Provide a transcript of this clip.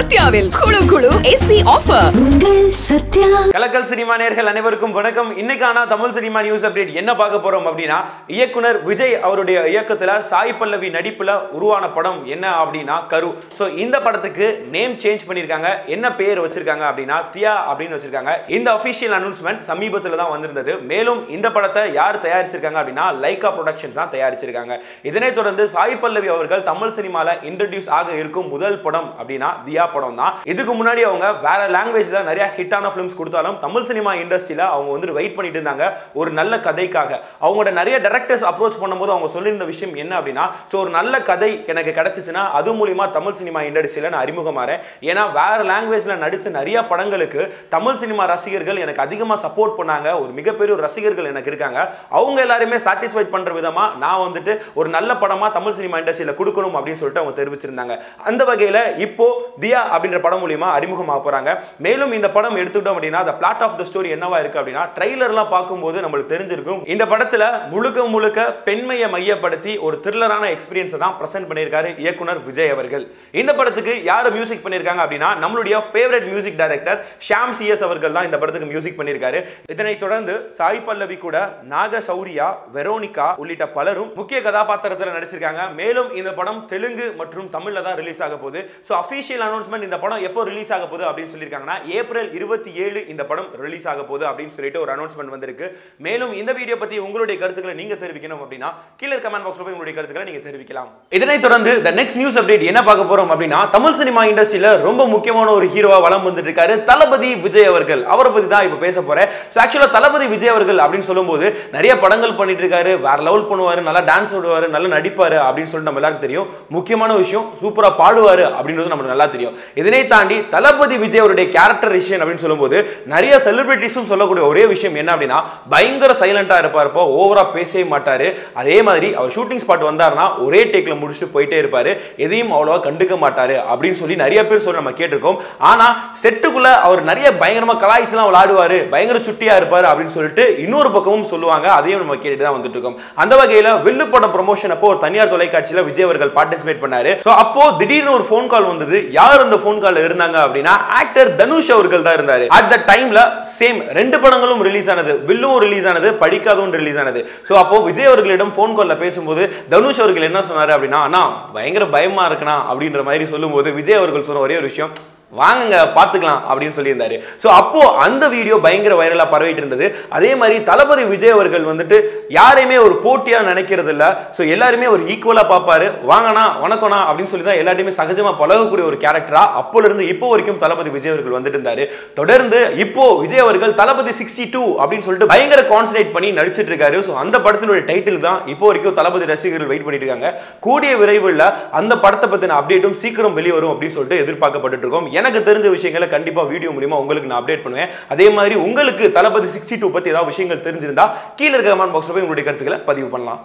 சத்யாவில் குழு குழு AC offer Sathya. கலக்கல் cinema நேயர்கள் அனைவருக்கும் வணக்கம். இன்னைக்கான தமிழ் சினிமா நியூஸ் அப்டேட் என்ன பார்க்க போறோம் அப்படின்னா இயக்குனர் விஜய் அவருடைய இயக்கத்துல சாய் பல்லவி நடிப்புல உருவான படம் என்ன அப்படின்னா கரு. ஸோ இந்த படத்துக்கு நேம் சேஞ்ச் பண்ணியிருக்காங்க. என்ன பேர் வச்சிருக்காங்க அப்படின்னா தியா அப்படின்னு வச்சிருக்காங்க. இந்த அஃபிஷியல் அனௌன்ஸ்மெண்ட் சமீபத்தில் தான் வந்திருந்தது. மேலும் இந்த படத்தை யார் தயாரிச்சிருக்காங்க அப்படின்னா லைகா ப்ரொடக்ஷன் தான் தயாரிச்சிருக்காங்க. இதனைத் தொடர்ந்து சாய் பல்லவி அவர்கள் தமிழ் சினிமால இன்ட்ரடியூஸ் ஆக இருக்கும் முதல் படம் அப்படின்னா தியா படம் தான் இதுக்கு முன்னாடி அவங்க வேற லாங்குவேஜ்ல நிறைய ஹிட்டான ஃபிலிம்ஸ் கொடுத்தாலும் தமிழ் சினிமா இண்டஸ்ட்ரியில அவங்க வந்து வெயிட் பண்ணிட்டு இருந்தாங்க ஒரு நல்ல கதைக்காக. அவங்களோட நிறைய டேரக்டர்ஸ் அப்ரோச் பண்ணும்போது அவங்க சொல்லியிருந்த விஷயம் என்ன அப்படின்னா ஸோ ஒரு நல்ல கதை எனக்கு கிடைச்சிச்சுன்னா அது மூலிமா தமிழ் சினிமா இண்டஸ்ட்ரியில் நான் அறிமுகமாறேன் ஏன்னா வேற லாங்குவேஜில் நடித்த நிறைய படங்களுக்கு தமிழ் சினிமா ரசிகர்கள் எனக்கு அதிகமாக சப்போர்ட் பண்ணாங்க. ஒரு மிகப்பெரிய ஒரு ரசிகர்கள் எனக்கு இருக்காங்க. அவங்க எல்லாருமே சாட்டிஸ்ஃபைட் பண்ணுற விதமாக நான் வந்துட்டு ஒரு நல்ல படமாக தமிழ் சினிமா இண்டஸ்ட்ரியில் கொடுக்கணும் அப்படின்னு சொல்லிட்டு அவங்க தெரிவிச்சிருந்தாங்க. அந்த வகையில் இப்போ தியா அப்படின்ற படம் மூலியமா அறிமுகமாக போகிறாங்க மேலும் இந்த படம் எடுத்துக்கிட்டோம் அப்படின்னா அந்த பிளாட் ஆஃப் த ஸ்டோரி என்னவா இருக்கு அப்படின்னா ட்ரெய்லர்லாம் பார்க்கும்போது நம்மளுக்கு தெரிஞ்சிருக்கும். இந்த படத்தில் முழுக்க முழுக்க பெண்மையை மையப்படுத்தி ஒரு த்ரில்லரான எக்ஸ்பீரியன்ஸை தான் ப்ரெசென்ட் பண்ணியிருக்காரு இயக்குனர் விஜய் அவர்கள். இந்த படத்துக்கு யார் மியூசிக் பண்ணியிருக்காங்க அப்படின்னா நம்மளுடைய favourite music director Sam CS அவர்கள் தான் இந்த படத்துக்கு மியூசிக் பண்ணியிருக்காரு. இதனைத் தொடர்ந்து சாய் பல்லவி கூட நாக சௌரியா வெரோனிகா உள்ளிட்ட பலரும் முக்கிய கதாபாத்திரத்தில் நடிச்சிருக்காங்க. மேலும் இந்த படம் தெலுங்கு மற்றும் தமிழில் தான் ரிலீஸ் ஆக போகுது. ஸோ அஃபீஷியல் அனௌன்ஸ் அனௌன்ஸ்மெண்ட் இந்த படம் எப்போ ரிலீஸ் ஆக போகுது அப்படின்னு சொல்லியிருக்காங்கன்னா ஏப்ரல் இருபத்தி ஏழு இந்த படம் ரிலீஸ் ஆக போகுது அப்படின்னு சொல்லிட்டு ஒரு அனௌன்ஸ்மெண்ட் வந்திருக்கு. மேலும் இந்த வீடியோ பத்தி உங்களுடைய கருத்துக்களை நீங்க தெரிவிக்கணும் அப்படின்னா கீழே கமெண்ட் பாக்ஸ்ல போய் உங்களுடைய கருத்துக்களை நீங்க தெரிவிக்கலாம். இதனைத் தொடர்ந்து த நெக்ஸ்ட் நியூஸ் அப்டேட் என்ன பார்க்க போறோம் அப்படின்னா தமிழ் சினிமா இண்டஸ்ட்ரியில ரொம்ப முக்கியமான ஒரு ஹீரோவா வளம் வந்துட்டு இருக்காரு தளபதி விஜய் அவர்கள். அவரை பத்தி தான் இப்போ பேச போறேன். ஸோ ஆக்சுவலாக தளபதி விஜய் அவர்கள் அப்படின்னு சொல்லும்போது நிறைய படங்கள் பண்ணிட்டு இருக்காரு வேற லெவல் பண்ணுவாரு நல்லா டான்ஸ் ஆடுவாரு நல்லா நடிப்பாரு அப்படின்னு சொல்லிட்டு நம்ம எல்லாருக்கும் தெரியும். முக்கியமான விஷயம் சூப்பரா பாடுவாரு அப்படின்றது நமக்கு நல்லா தெரியும். இதனை தாண்டி தளபதி விஜய் அவருடைய கேரக்டர் விஷயம் அப்படின்னு சொல்லும்போது நிறைய செலிபிரிட்டிஸும் சொல்லக்கூடிய ஒரே விஷயம் என்ன அப்படின்னா பயங்கர சைலண்டாக இருப்பார் ஓவரா பேசவே மாட்டார். அதே மாதிரி அவர் ஷூட்டிங் ஸ்பாட் வந்தார்னா ஒரே டேக்ல முடிச்சுட்டு போயிட்டே இருப்பார். எதையும் அவ்வளவா கண்டுக்க மாட்டார் அப்படின்னு சொல்லி நிறைய பேர் சொல்லி நம்ம கேட்டிருக்கோம். ஆனா செட்டுக்குள்ள அவர் நிறைய பயங்கரமா கலாய்ச்சிலாம் விளாடுவார் பயங்கர சுட்டியா இருப்பார் அப்படின்னு சொல்லிட்டு இன்னொரு பக்கமும் சொல்லுவாங்க. அதையும் நம்ம கேட்டு தான் வந்துட்டு இருக்கோம். அந்த வகையில் வில்லு படம் ப்ரொமோஷன் அப்போ ஒரு தனியார் தொலைக்காட்சியில் விஜய் அவர்கள் பார்ட்டிசிபேட் பண்ணாரு. ஸோ அப்போ திடீர்னு ஒரு ஃபோன் கால் வந்தது. யார் அந்த ஃபோன் காலில் இருந்தாங்க அப்படின்னா ஆக்டர் தனுஷ் அவர்கள் தான் இருந்தாரு. அட் த டைம்ல சேம் ரெண்டு படங்களும் ரிலீஸ் ஆனது. வில்லும் ரிலீஸ் ஆனது படிக்காதவும் ரிலீஸ் ஆனது. ஸோ அப்போ விஜய் அவர்களிடம் ஃபோன் காலில் பேசும்போது தனுஷ் அவர்கள் என்ன சொன்னாரு அப்படின்னா அண்ணா பயங்கர பயமா இருக்குண்ணா அப்படின்ற மாதிரி சொல்லும்போது விஜய் அவர்கள் சொன்ன ஒரே ஒரு விஷயம் வாங்குங்க பார்த்துக்கலாம் அப்படின்னு சொல்லியிருந்தாரு. ஸோ அப்போ அந்த வீடியோ பயங்கர வைரலாக பரவிட்டு இருந்தது. அதே மாதிரி தளபதி விஜய் அவர்கள் வந்துட்டு யாரையுமே ஒரு போட்டியாக நினைக்கிறது இல்லை ஸோ எல்லாருமே ஒரு ஈக்குவலாக பார்ப்பாரு. வாங்கண்ணா வணக்கம்ண்ணா அப்படின்னு சொல்லி தான் எல்லாருமே சகஜமாக பழகக்கூடிய ஒரு கேரக்டராக அப்போலேருந்து இப்போ வரைக்கும் தளபதி விஜய் அவர்கள் வந்துட்டு இருந்தாரு. தொடர்ந்து இப்போ விஜய் அவர்கள் தளபதி சிக்ஸ்டி டூ அப்படின்னு சொல்லிட்டு பயங்கர கான்சன்ட்ரேட் பண்ணி நடிச்சிட்டு இருக்காரு. ஸோ அந்த படத்தினுடைய டைட்டில் தான் இப்போ வரைக்கும் தளபதி ரசிகர்கள் வெயிட் பண்ணிட்டு இருக்காங்க. கூடிய விரைவில் அந்த படத்தை பற்றின அப்டேட்டும் சீக்கிரம் வெளியே வரும் அப்படின்னு சொல்லிட்டு எதிர்பார்க்கப்பட்டு இருக்கோம். எனக்கு தெரிஞ்ச விஷயங்களை கண்டிப்பா வீடியோ மூலியமாக உங்களுக்கு நான் அப்டேட் பண்ணுவேன். அதே மாதிரி உங்களுக்கு தளபதி சிக்ஸ்டி டூ பத்தி ஏதாவது விஷயங்கள் தெரிஞ்சிருந்தா கீழே இருக்க கமெண்ட் பாக்ஸில் போய் உங்களுடைய கருத்துக்களை பதிவு பண்ணலாம்.